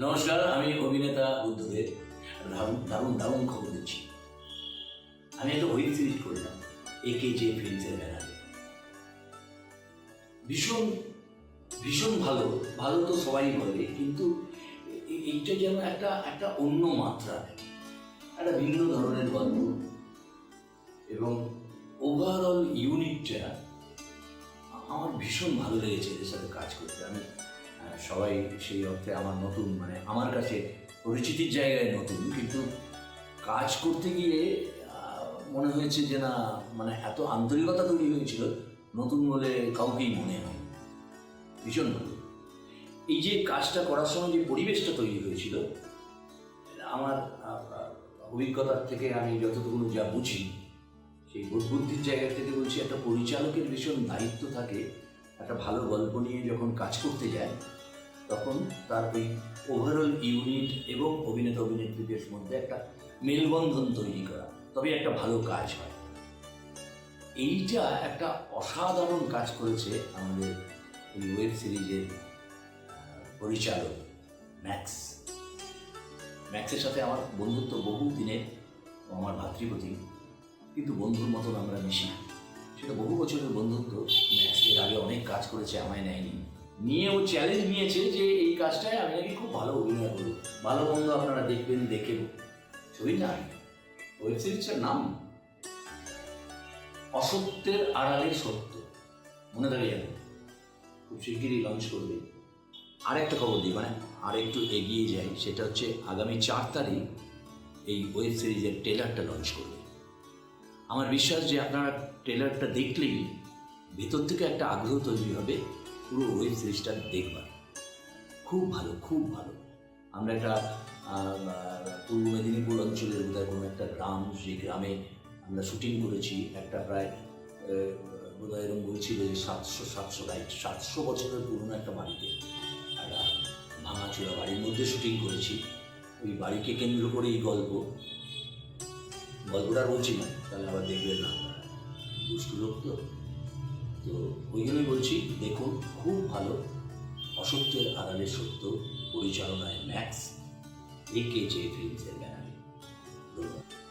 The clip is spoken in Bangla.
নমস্কার, আমি অভিনেতা বুদ্ধদেব। দারুণ দারুণ দারুণ খবর দিচ্ছি। আমি একটা ওয়েব সিরিজ করলাম একে যে ফিল্মসের ব্যানারে। ভীষণ ভীষণ ভালো ভালো তো সবাই বলে, কিন্তু এইটা যেন একটা একটা অন্য মাত্রা। একটা ভিন্ন ধরনের গল্প। এবং ওভারঅল ইউনিটটা আমার ভীষণ ভালো লেগেছে এদের সাথে কাজ করতে। আমি সবাই সেই অর্থে আমার নতুন মানে আমার কাছে পরিচিতির জায়গায় নতুন, কিন্তু কাজ করতে গিয়ে মনে হয়েছে যে না মানে এত আন্তরিকতা তৈরি হয়েছিল, নতুন বলে কাউকেই মনে হয় ভীষণ ভালো। এই যে কাজটা করার সময় যে পরিবেশটা তৈরি হয়েছিল, আমার অভিজ্ঞতার থেকে আমি যতটুকু যা বুঝি, সেই বুদ্ধির জায়গা থেকে বলছি, একটা পরিচালকের ভীষণ দায়িত্ব থাকে, একটা ভালো গল্প নিয়ে যখন কাজ করতে যায় তখন তার ওই ওভারঅল ইউনিট এবং অভিনেতা অভিনেত্রীদের মধ্যে একটা মেলবন্ধন তৈরি করা, তবে একটা ভালো কাজ হয়। এইটা একটা অসাধারণ কাজ করেছে আমাদের এই ওয়েব সিরিজের পরিচালক ম্যাক্স। ম্যাক্সের সাথে আমার বন্ধুত্ব বহু দিনের আমার ভাতৃপ্রতিম কিন্তু বন্ধুর মতন আমরা মিশি সেটা বহু বছরের বন্ধুত্ব ম্যাক্স এর আগে অনেক কাজ করেছে, আমায় নেয়নি। নিয়ে ও চ্যালেঞ্জ নিয়েছে যে এই কাজটায় আমি নাকি খুব ভালো অভিনয় করব। ভালো মন্দ আপনারা দেখবেন, দেখে ছবি না ওয়েব সিরিজটার নাম অসত্যের আড়ালে সত্য। মনে থাকে যাবে খুব শিগগিরই লঞ্চ করবে। আর একটা খবর দিই মানে আর একটু এগিয়ে যাই। সেটা হচ্ছে আগামী চার তারিখ এই ওয়েব সিরিজের ট্রেলারটা লঞ্চ করবে। আমার বিশ্বাস যে আপনারা ট্রেলারটা দেখলেই ভেতর থেকে একটা আগ্রহ তৈরি হবে। পুরো ওয়েব সিরিজটা দেখবার খুব ভালো খুব ভালো। আমরা একটা পূর্ব মেদিনীপুর অঞ্চলের বোধহয় কোনো একটা গ্রাম, সেই গ্রামে আমরা শুটিং করেছি। একটা প্রায় বোধহয় এরকম বলছিল যে সাতশো সাতশো রাইট সাতশো বছরের পুরনো একটা বাড়িতে একটা ভাঙা ভাঙাচোরা বাড়ির মধ্যে শুটিং করেছি। ওই বাড়িকে কেন্দ্র করে এই গল্প। গল্পটা বলছি না, তাহলে আবার দেখবেন না। দুষ্টু লোক তো। তো ওই জন্যই বলছি, দেখুন, খুব ভালো। অসত্যের আড়ালে সত্য, পরিচালনায় ম্যাক্স, এ কে জে ফিল্মসের ব্যানারে। ধন্যবাদ।